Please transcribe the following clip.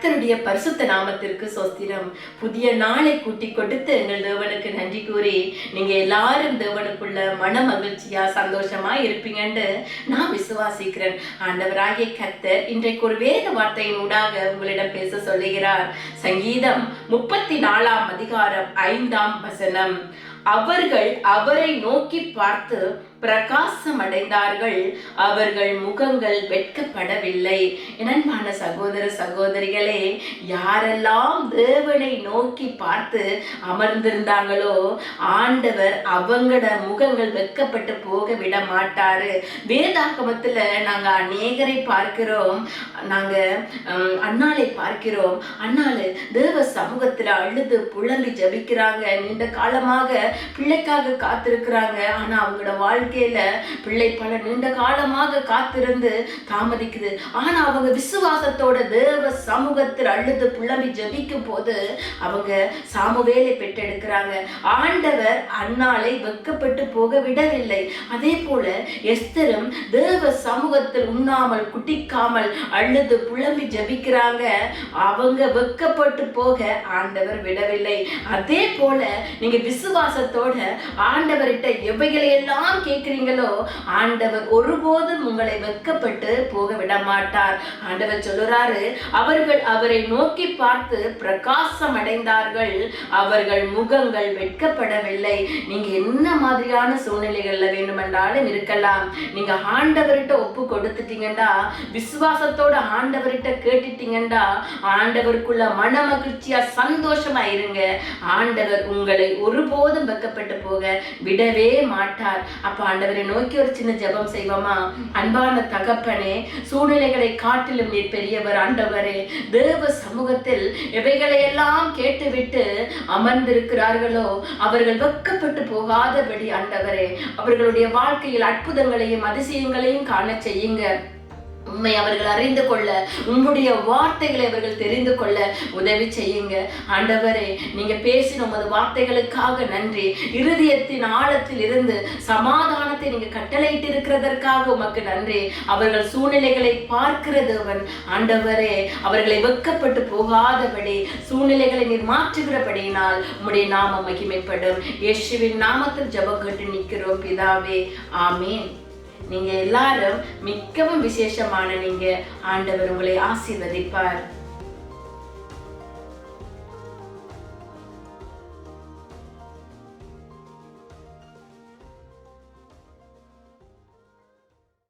கர்த்தருடைய பரிசுத்த நாமத்திற்கு சோஸ்திரம். புதிய நாளை கூட்டி கொடுத்து எங்கள் தேவனுக்கு நன்றி கூறி நீங்க எல்லாரும் தேவனுக்குள்ள மன மகிழ்ச்சியா சந்தோஷமா இருப்பீங்கன்னு நான் விசுவாசிக்கிறேன். ஆண்டவராகிய கர்த்தர் இன்றைக்கு ஒரு வேத வார்த்தையின் ஊடாக உங்களிடம் பேச சொல்லுகிறார். சங்கீதம் முப்பத்தி நாலாம் அதிகாரம் ஐந்தாம் வசனம். அவர்கள் அவரை நோக்கி பார்த்து பிரகாசம் அடைந்தார்கள் அவர்கள் முகங்கள் வெட்கப்படவில்லை. இனன்பான சகோதர சகோதரிகளே யாரெல்லாம் தேவனை நோக்கி பார்த்து அமர்ந்திருந்தாங்களோ ஆண்டவர் அவங்களோட முகங்கள் வெட்கப்பட்டு போக விட மாட்டாரு வேதாகமத்துல நாங்க அநேகரை பார்க்கிறோம். நாங்க அண்ணாலை பார்க்கிறோம். அண்ணாலு தேவ சமூகத்துல அழுது புலம்பி ஜபிக்கிறாங்க. நீண்ட காலமாக பிள்ளைக்காக காத்திருக்கிறாங்க. ஆனா அவங்களோட வாழ்க்கையில பிள்ளை பல நீண்ட காலமாக காத்திருந்து தாமதிக்குது. ஆனா அவங்க விசுவாசத்தோட தேவ சமூகத்தில் அழுது புலம்பி ஜபிக்கும் போது அவங்க சாமுவேலை பெற்றெடுக்கிறாங்க. ஆண்டவர் அன்னாளை வெட்கப்பட்டு போக விடவில்லை. அதே போல எஸ்தரும் தேவ சமூகத்தில் உண்ணாமல் குட்டிக்காமல் அழுது புலம்பி ஜபிக்கிறாங்க. அவங்க வெட்கப்பட்டு போக ஆண்டவர் விடவில்லை. அதே போல நீங்க விசுவாசத்தோட ஆண்டவர்கிட்ட எவைகளை எல்லாம் கேட்கிறீங்களோ? ஆண்டவர் ஒருபோதும் உங்களை வெக்கப்பட்டு போக விட மாட்டார் ஆண்டவர் சொல்லுறாரு அவர்கள் அவரை நோக்கி பார்த்து பிரகாசம் அடைந்தார்கள் அவர்கள் முகங்கள் வெட்கப்படவில்லை. நீங்க என்ன மாதிரியான சூழ்நிலைகள்ல வேண்டுமென்றாலும் இருக்கலாம். நீங்க ஆண்டவர்கிட்ட ஒப்பு கொடுத்துட்டீங்கன்னா விசுவாசத்தோட ஆண்டவர்கிட்ட கேட்டுட்டீங்கன்னா ஆண்டவருக்குள்ள மன மகிழ்ச்சியா சந்தோஷமா இருங்க. ஆண்டவர் உங்களை ஒருபோதும் வெக்கப்பட்டு போக விடவே மாட்டார். அப்ப ஆண்டவரை நோக்கி ஒரு சின்ன ஜெபம் செய்வோமா? அன்பான தகப்பனே சூழ்நிலைகளை காட்டிலும் நீர் பெரியவர் ஆண்டவரே. தேவ சமூகத்தில் இவைகளை எல்லாம் கேட்டுவிட்டு அமர்ந்திருக்கிறார்களோ? அவர்கள் வெக்கப்பட்டு போகாதபடி ஆண்டவரே அவர்களுடைய வாழ்க்கையில் அற்புதங்களையும் அதிசயங்களையும் காண செய்யுங்க. உண்மை அவர்கள் அறிந்து கொள்ள உங்களுடைய வார்த்தைகளை அவர்கள் தெரிந்து கொள்ள உதவி செய்யுங்க. ஆண்டவரே நீங்க பேசின உமது வார்த்தைகளுக்காக நன்றி. இருதயத்தின் ஆழத்தில் இருந்து சமாதானத்தை நீங்க கட்டளையிட்டு இருக்கிறதற்காக உமக்கு நன்றி. அவர்கள் சூழ்நிலைகளை பார்க்கிறதவன் ஆண்டவரே. அவர்களை வெக்கப்பட்டு போகாதபடி சூழ்நிலைகளை நீர் மாற்றுகிறபடியினால் உம்முடைய நாமம் மகிமைப்படும். இயேசுவின் நாமத்தில் ஜபம் கேட்டு நிற்கிறோம் பிதாவே. ஆமீன். நீங்க எல்லாரும் மிகவும் விசேஷமான நீங்க ஆண்டவர் உங்களை ஆசீர்வதிப்பார்.